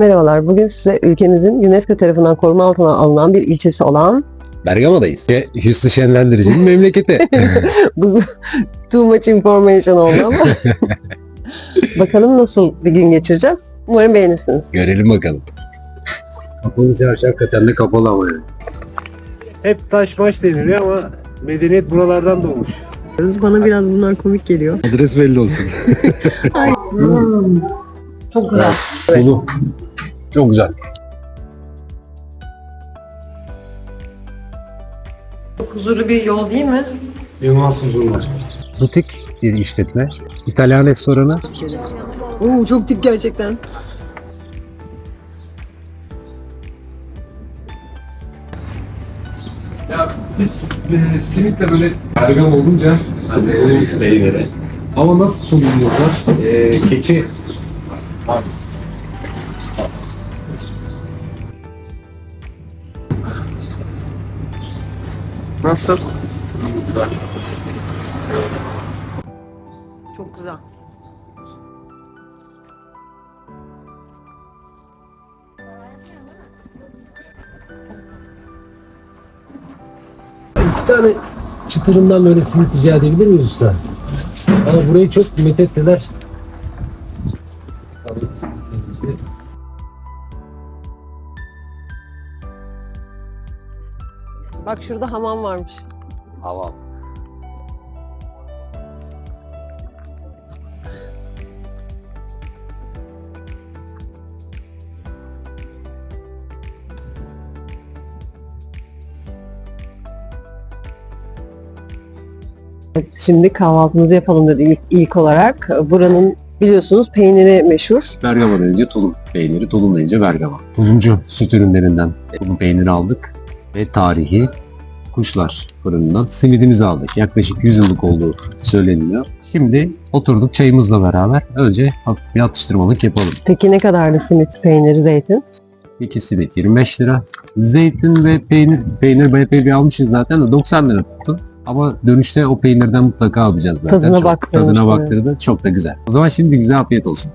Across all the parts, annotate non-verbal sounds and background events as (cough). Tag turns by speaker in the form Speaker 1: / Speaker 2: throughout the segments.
Speaker 1: Merhabalar. Bugün size ülkemizin UNESCO tarafından koruma altına alınan bir ilçesi olan
Speaker 2: Bergama'dayız. Ve Hüsnü Şenlendirici'nin (laughs) memleketi.
Speaker 1: bu (laughs) too much information oldu ama (laughs) bakalım nasıl bir gün geçireceğiz. Umarım beğenirsiniz.
Speaker 2: Görelim bakalım. Kapalı çarşı hakikaten de kapalı ama yani.
Speaker 3: Hep taş maş deniliyor ama medeniyet buralardan doğmuş.
Speaker 1: Bana biraz bunlar komik geliyor.
Speaker 2: Adres belli olsun.
Speaker 1: Çok güzel.
Speaker 2: Sulu. Çok güzel.
Speaker 1: Huzurlu bir yol değil mi?
Speaker 3: İnanılmaz huzur var.
Speaker 2: Butik bir işletme. İtalyan restoranı.
Speaker 1: Oo, çok dik gerçekten.
Speaker 3: Ya biz e, simitle böyle Bergam olunca hani onun peyniri. Ama nasıl tulumumuz var? E, keçi
Speaker 1: Nasıl? Çok güzel.
Speaker 3: İki tane çıtırından böyle simit rica edebilir miyiz usta? Ama burayı çok methettiler.
Speaker 1: Bak şurada hamam varmış.
Speaker 2: Hava.
Speaker 1: Şimdi kahvaltımızı yapalım dedik ilk, ilk olarak. Buranın biliyorsunuz peyniri meşhur.
Speaker 2: Bergama deyince tulum peyniri, tulum deyince Bergama. Tulumcu süt ürünlerinden tulum peyniri aldık. Ve tarihi kuşlar fırınından simidimizi aldık. Yaklaşık 100 yıllık olduğu söyleniyor. Şimdi oturduk çayımızla beraber önce hafif bir atıştırmalık yapalım.
Speaker 1: Peki ne kadardı simit, peynir, zeytin?
Speaker 2: İki simit 25 lira. Zeytin ve peynir, peynir epey bir almışız zaten de 90 lira tuttu. Ama dönüşte o peynirden mutlaka alacağız zaten.
Speaker 1: Tadına
Speaker 2: Çok- Tadına baktırdı. Çok da güzel. O zaman şimdi güzel afiyet olsun.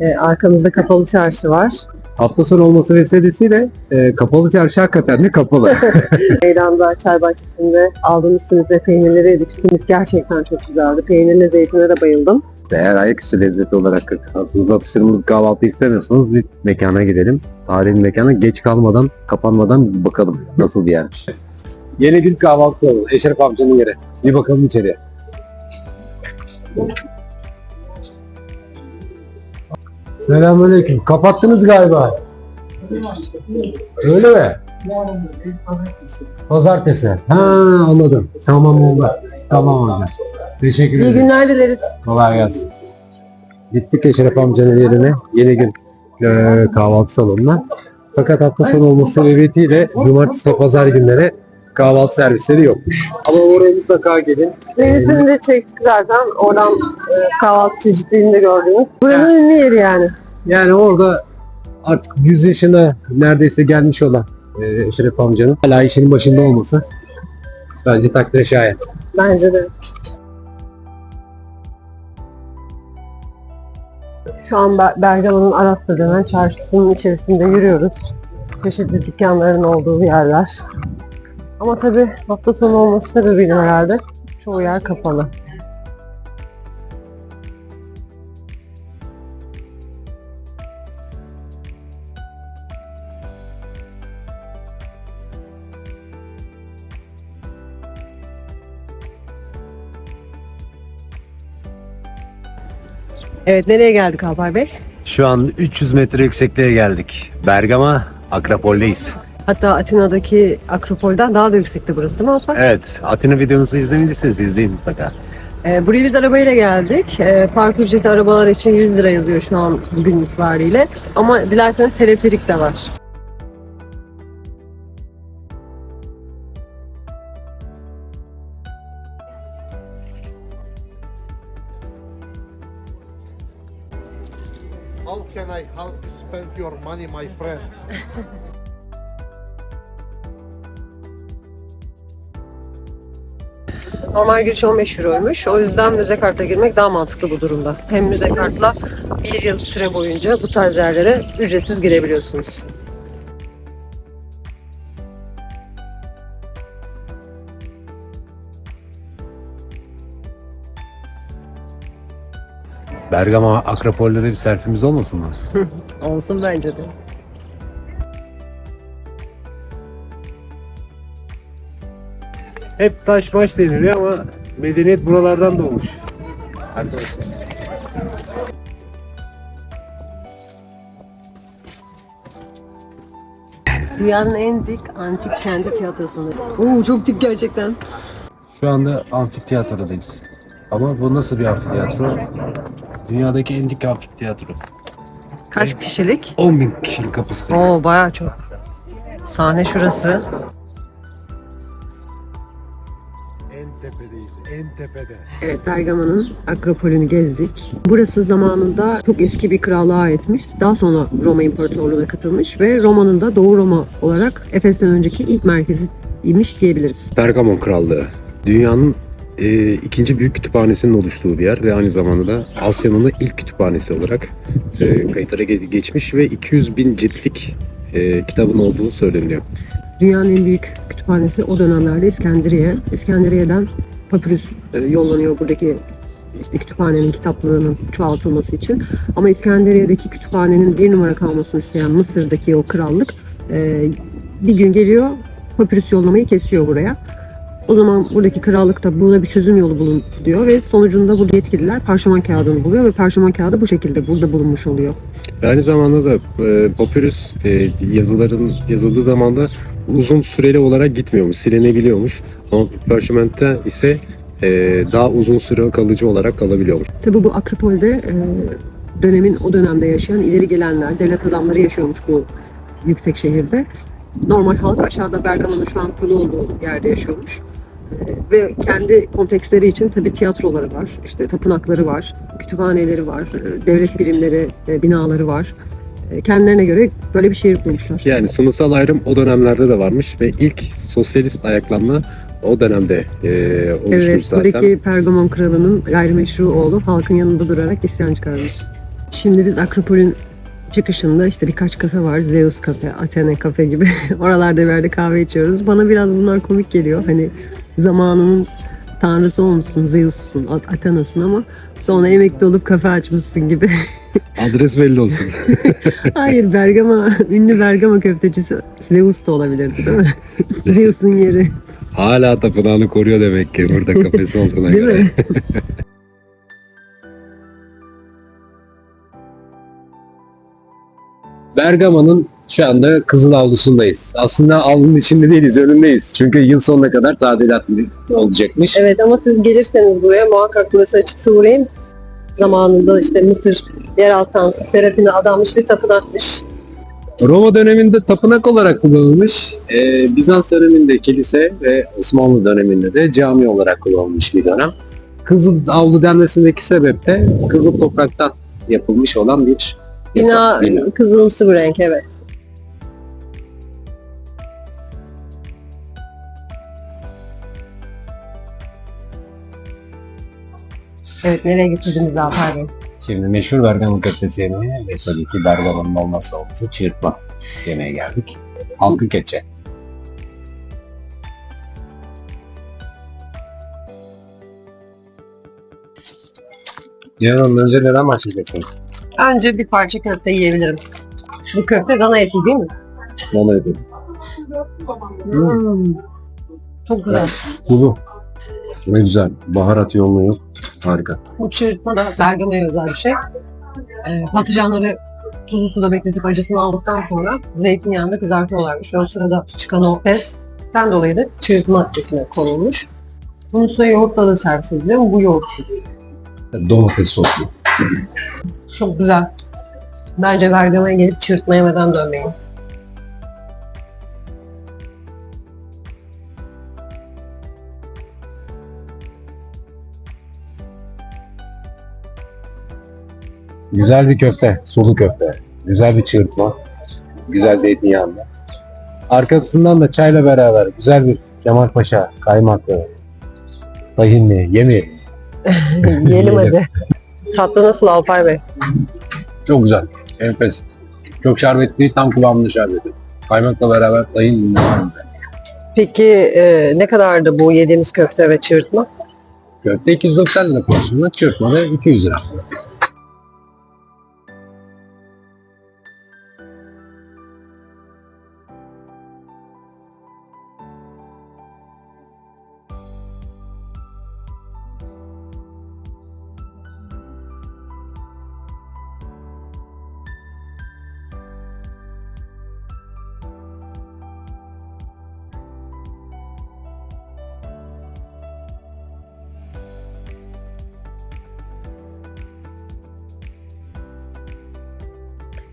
Speaker 1: Ee, arkamızda kapalı çarşı var.
Speaker 2: Hafta sonu olması vesilesiyle e, kapalı çarşı hakikaten de kapalı. (laughs) (laughs)
Speaker 1: Meydanda, çay bahçesinde aldığımız simit ve peynirleri yedik. Simit gerçekten çok güzeldi. Peynirle zeytine de bayıldım.
Speaker 2: Eğer ayaküstü lezzeti olarak hızlı atıştırmalık kahvaltı istemiyorsanız bir mekana gidelim. Tarihin mekana geç kalmadan, kapanmadan bir bakalım nasıl bir yermiş. Yeni bir kahvaltı salonu. Eşref amcanın yeri. Bir bakalım içeriye. Selamünaleyküm. Kapattınız galiba. Öyle mi? Pazartesi. Ha anladım. Tamam oldu. Tamam hocam. Teşekkür
Speaker 1: İyi
Speaker 2: ederim.
Speaker 1: günler dileriz.
Speaker 2: Kolay gelsin. Gittik Eşref amcanın yerine. Yeni gün eee, kahvaltı salonuna. Fakat hafta sonu olması sebebiyle cumartesi ve pazar günleri kahvaltı servisleri yokmuş. Ama oraya mutlaka gelin.
Speaker 1: Menüsünü de çektik zaten. Oradan e, kahvaltı çeşitliliğini de gördünüz. Buranın ünlü yeri yani.
Speaker 2: Yani orada artık 100 yaşına neredeyse gelmiş olan eee, Eşref amcanın hala işinin başında olması bence takdire şayan.
Speaker 1: Bence de. Şu an Ber- Bergama'nın Aras'ta denen çarşısının içerisinde yürüyoruz. Çeşitli dükkanların olduğu yerler. Ama tabii hafta sonu olması sebebiyle herhalde çoğu yer kapalı. Evet nereye geldik Alpay Bey?
Speaker 4: Şu an 300 metre yüksekliğe geldik. Bergama, Akropol'deyiz.
Speaker 1: Hatta Atina'daki Akropol'den daha da yüksekti burası değil mi Alpay?
Speaker 4: Evet, Atina videomuzu izlemediyseniz izleyin mutlaka.
Speaker 1: Ee, buraya biz arabayla geldik. Ee, park ücreti arabalar için 100 lira yazıyor şu an bugün itibariyle. Ama dilerseniz teleferik de var.
Speaker 5: How can I help you spend your money, my friend. (laughs)
Speaker 1: Normal giriş 15 euroymuş. O yüzden müze kartla girmek daha mantıklı bu durumda. Hem müze kartla bir yıl süre boyunca bu tarz yerlere ücretsiz girebiliyorsunuz.
Speaker 4: Bergama Akropol'de de bir selfie'miz olmasın mı? (laughs)
Speaker 1: Olsun bence de.
Speaker 3: Hep taş maç deniliyor ama medeniyet buralardan doğmuş. Arkadaşlar.
Speaker 1: Dünyanın en dik antik kendi tiyatrosunda. Oo çok dik gerçekten.
Speaker 3: Şu anda amfiteyatrodayız. Ama bu nasıl bir amfiteyatro? Dünyadaki en dik amfiteyatro.
Speaker 1: Kaç kişilik?
Speaker 3: 10 bin kişilik kapasite.
Speaker 1: Oo bayağı çok. Sahne şurası.
Speaker 3: Tepede.
Speaker 1: Evet, Bergama'nın Akropolü'nü gezdik. Burası zamanında çok eski bir krallığa aitmiş. Daha sonra Roma İmparatorluğu'na katılmış ve Roma'nın da Doğu Roma olarak Efes'ten önceki ilk merkezi imiş diyebiliriz.
Speaker 6: Pergamon Krallığı. Dünyanın e, ikinci büyük kütüphanesinin oluştuğu bir yer ve aynı zamanda da Asya'nın da ilk kütüphanesi olarak e, kayıtlara ge- geçmiş ve 200 bin ciltlik e, kitabın olduğu söyleniyor.
Speaker 1: Dünyanın en büyük kütüphanesi o dönemlerde İskenderiye. İskenderiye'den papyrus e, yollanıyor buradaki işte kütüphanenin kitaplığının çoğaltılması için. Ama İskenderiye'deki kütüphanenin bir numara kalmasını isteyen Mısır'daki o krallık e, bir gün geliyor papyrus yollamayı kesiyor buraya. O zaman buradaki krallık da buna bir çözüm yolu bulun diyor ve sonucunda burada yetkililer parşömen kağıdını buluyor ve parşömen kağıdı bu şekilde burada bulunmuş oluyor.
Speaker 6: Aynı zamanda da e, papyrus e, yazıların yazıldığı zamanda uzun süreli olarak gitmiyormuş, silinebiliyormuş. Ama parchment'te ise e, daha uzun süre kalıcı olarak kalabiliyormuş.
Speaker 1: Tabii bu Akropol'de e, dönemin o dönemde yaşayan ileri gelenler, devlet adamları yaşıyormuş bu yüksek şehirde. Normal halk aşağıda Bergama'nın şu an kurulu olduğu yerde yaşıyormuş. E, ve kendi kompleksleri için tabii tiyatroları var, işte tapınakları var, kütüphaneleri var, e, devlet birimleri, e, binaları var. E, kendilerine göre böyle bir şehir kurmuşlar.
Speaker 6: Yani sınıfsal ayrım o dönemlerde de varmış ve ilk sosyalist ayaklanma o dönemde e, oluşmuş
Speaker 1: Evet,
Speaker 6: zaten.
Speaker 1: buradaki Pergamon kralının gayrimeşru oğlu halkın yanında durarak isyan çıkarmış. Şimdi biz Akropol'ün çıkışında işte birkaç kafe var. Zeus kafe, Athena kafe gibi. (laughs) Oralarda bir yerde kahve içiyoruz. Bana biraz bunlar komik geliyor. Hani zamanının tanrısı olmuşsun, Zeus'sun, At- Athena'sın ama sonra emekli olup kafe açmışsın gibi. (laughs)
Speaker 6: Adres belli olsun. (laughs)
Speaker 1: Hayır, Bergama, ünlü Bergama köftecisi Zeus da olabilirdi değil mi? (laughs) Zeus'un yeri.
Speaker 6: Hala tapınağını koruyor demek ki burada kafesi olduğuna
Speaker 1: Değil
Speaker 6: göre.
Speaker 1: mi? (laughs)
Speaker 2: Bergama'nın şu anda Kızıl Avlusu'ndayız. Aslında avlunun içinde değiliz, önündeyiz. Çünkü yıl sonuna kadar tadilat olacakmış.
Speaker 1: Evet ama siz gelirseniz buraya muhakkak burası açıksa uğrayın. Zamanında işte Mısır yeraltı tanrısı Serapine adanmış bir tapınakmış.
Speaker 2: Roma döneminde tapınak olarak kullanılmış. Ee, Bizans döneminde kilise ve Osmanlı döneminde de cami olarak kullanılmış bir dönem. Kızıl Avlu denmesindeki sebep de kızıl topraktan yapılmış olan bir
Speaker 1: Bina,
Speaker 2: bina.
Speaker 1: kızılımsı bir renk evet. Evet nereye getirdiniz daha pardon.
Speaker 2: Şimdi meşhur Bergama köftesi yemeği ve tabii ki Bergama'nın olmazsa olmazı çırpma yemeğe geldik. Halkı keçe. Yarın önce neden başlayacaksınız?
Speaker 1: Önce bir parça köfte yiyebilirim. Bu köfte dana eti değil mi?
Speaker 2: Ona edelim.
Speaker 1: Hmm. Çok güzel.
Speaker 2: Sulu. Ne güzel. Baharat yoğunluğu yok. Harika.
Speaker 1: Bu çırpma da Bergama'ya özel bir şey. Ee, patlıcanları tuzlu suda bekletip acısını aldıktan sonra zeytinyağında kızartıyorlarmış. Ve o sırada çıkan o pesten dolayı da çırpma ismi konulmuş. Bunun üstüne yoğurtla da servis ediliyor bu yoğurt değil.
Speaker 2: Domates soslu.
Speaker 1: Çok güzel. Bence Bergama'ya gelip çırpma yemeden dönmeyin.
Speaker 2: Güzel bir köfte. Sulu köfte. Güzel bir çığırtma. Güzel zeytinyağında. Arkasından da çayla beraber güzel bir Kemal Paşa kaymaklı, tahinli, yemeği. (laughs)
Speaker 1: Yiyelim hadi. Tatlı nasıl Alpay Bey?
Speaker 2: Çok güzel. Enfes. Çok şerbetli, tam kıvamlı şerbeti. Kaymakla beraber tahin.
Speaker 1: Peki e, ne kadardı bu yediğimiz köfte ve çığırtma?
Speaker 2: Köfte 290 lira porsiyonu, çırpma da 200 lira.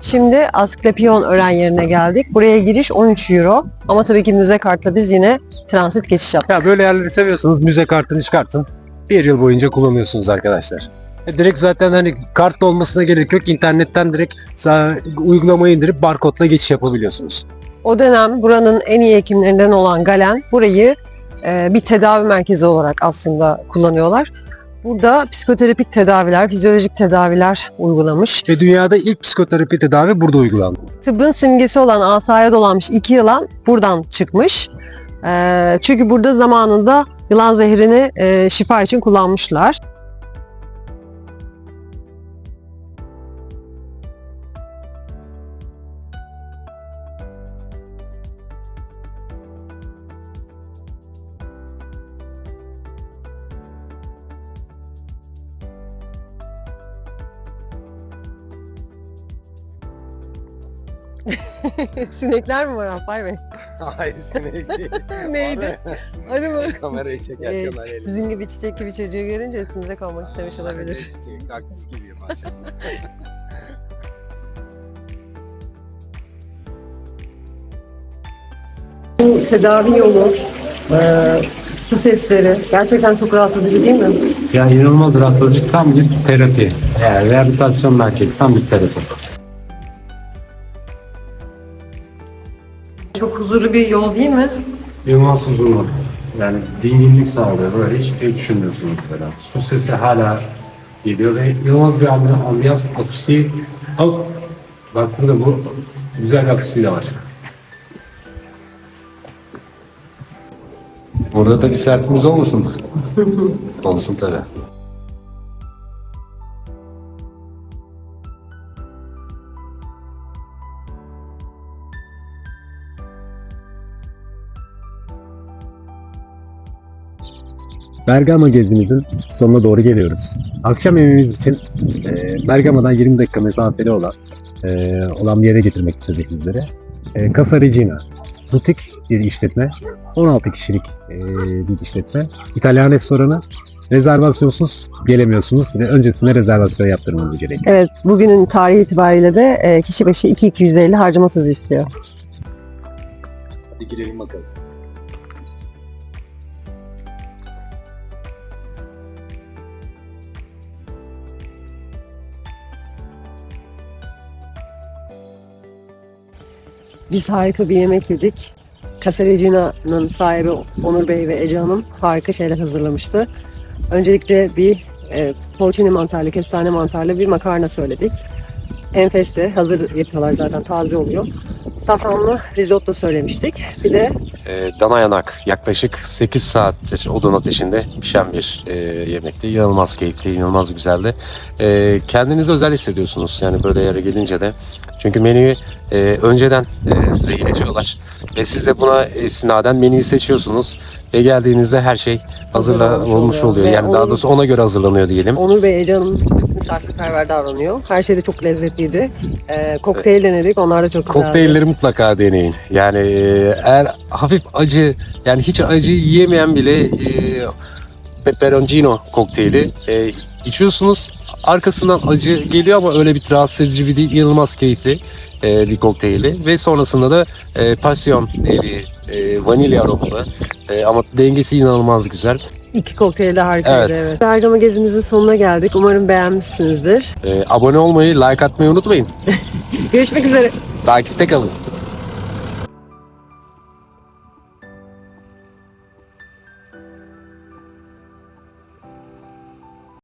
Speaker 1: Şimdi Asklepion öğren yerine geldik. Buraya giriş 13 euro. Ama tabii ki müze kartla biz yine transit geçiş yaptık.
Speaker 2: Ya böyle yerleri seviyorsanız müze kartını çıkartın. Bir yıl boyunca kullanıyorsunuz arkadaşlar. E, Direkt zaten hani kart olmasına gerek yok. İnternetten direkt uygulamayı indirip barkodla geçiş yapabiliyorsunuz.
Speaker 1: O dönem buranın en iyi hekimlerinden olan Galen burayı e, bir tedavi merkezi olarak aslında kullanıyorlar. Burada psikoterapik tedaviler, fizyolojik tedaviler uygulamış.
Speaker 2: Ve dünyada ilk psikoterapi tedavi burada uygulandı.
Speaker 1: Tıbbın simgesi olan asaya dolanmış iki yılan buradan çıkmış. E, çünkü burada zamanında yılan zehrini e, şifa için kullanmışlar. (laughs) Sinekler mi var Alpay Bey?
Speaker 2: Hayır sinek değil. (laughs)
Speaker 1: Neydi? Arı mı?
Speaker 2: Kamerayı
Speaker 1: Ee, sizin gibi çiçek gibi çocuğu görünce üstünüze kalmak istemiş olabilir.
Speaker 2: Kaktüs gibiyim maşallah.
Speaker 1: Bu tedavi yolu, e, su sesleri gerçekten çok rahatlatıcı değil mi?
Speaker 6: Yani inanılmaz rahatlatıcı tam bir terapi. Yani rehabilitasyon merkezi tam bir terapi.
Speaker 1: Huzurlu bir yol değil mi?
Speaker 6: İnanılmaz huzurlu. Yani dinginlik sağlıyor. Böyle hiçbir şey düşünmüyorsunuz böyle. Su sesi hala geliyor ve inanılmaz bir ambi- ambiyans akustiği. Al, bak burada bu güzel bir akustiği de var. Burada da bir selfie'miz olmasın mı? (laughs) Olsun tabii.
Speaker 2: Bergama gezimizin sonuna doğru geliyoruz. Akşam yemeğimiz için e, Bergama'dan 20 dakika mesafeli olan e, olan bir yere getirmek istedik sizlere. E, Casa Regina, butik bir işletme, 16 kişilik e, bir işletme. İtalyan restoranı, rezervasyonsuz gelemiyorsunuz ve öncesinde rezervasyon yaptırmanız gerekiyor.
Speaker 1: Evet, bugünün tarihi itibariyle de e, kişi başı 2-250 harcama sözü istiyor.
Speaker 2: Hadi girelim bakalım.
Speaker 1: Biz harika bir yemek yedik. Casa Regina'nın sahibi Onur Bey ve Ece Hanım harika şeyler hazırlamıştı. Öncelikle bir e, porcini mantarlı, kestane mantarlı bir makarna söyledik. Enfeste, hazır yapıyorlar zaten, taze oluyor. Safranlı risotto söylemiştik. Bir de
Speaker 5: E, dana yanak yaklaşık 8 saattir odun ateşinde pişen bir e, yemekti. İnanılmaz keyifli, inanılmaz güzeldi. E, kendinizi özel hissediyorsunuz yani böyle yere gelince de. Çünkü menüyü e, önceden e, size iletiyorlar. Ve siz de buna istinaden menüyü seçiyorsunuz. Ve geldiğinizde her şey hazırla
Speaker 1: Hazırlanmış
Speaker 5: olmuş
Speaker 1: oluyor.
Speaker 5: oluyor.
Speaker 1: Ve
Speaker 5: Yani daha
Speaker 1: onun-
Speaker 5: doğrusu ona göre hazırlanıyor diyelim.
Speaker 1: Onur Bey, Ece Hanım misafirperver davranıyor. Her şey de çok lezzetliydi. E, kokteyl denedik, onlar da çok güzeldi.
Speaker 5: Kokteylleri mutlaka deneyin. Yani e, eğer hafif acı yani hiç acı yiyemeyen bile e, pepperoncino kokteyli e, içiyorsunuz. Arkasından acı geliyor ama öyle bir rahatsız edici bir değil. İnanılmaz keyifli e, bir kokteyli. Ve sonrasında da e, pasyon eli, e, vanilya aromalı e, ama dengesi inanılmaz güzel.
Speaker 1: İki kokteyl de harikaydı
Speaker 6: Evet.
Speaker 1: evet. Bergama gezimizin sonuna geldik. Umarım beğenmişsinizdir.
Speaker 6: Ee, abone olmayı, like atmayı unutmayın. (laughs)
Speaker 1: Görüşmek üzere.
Speaker 6: Takipte kalın.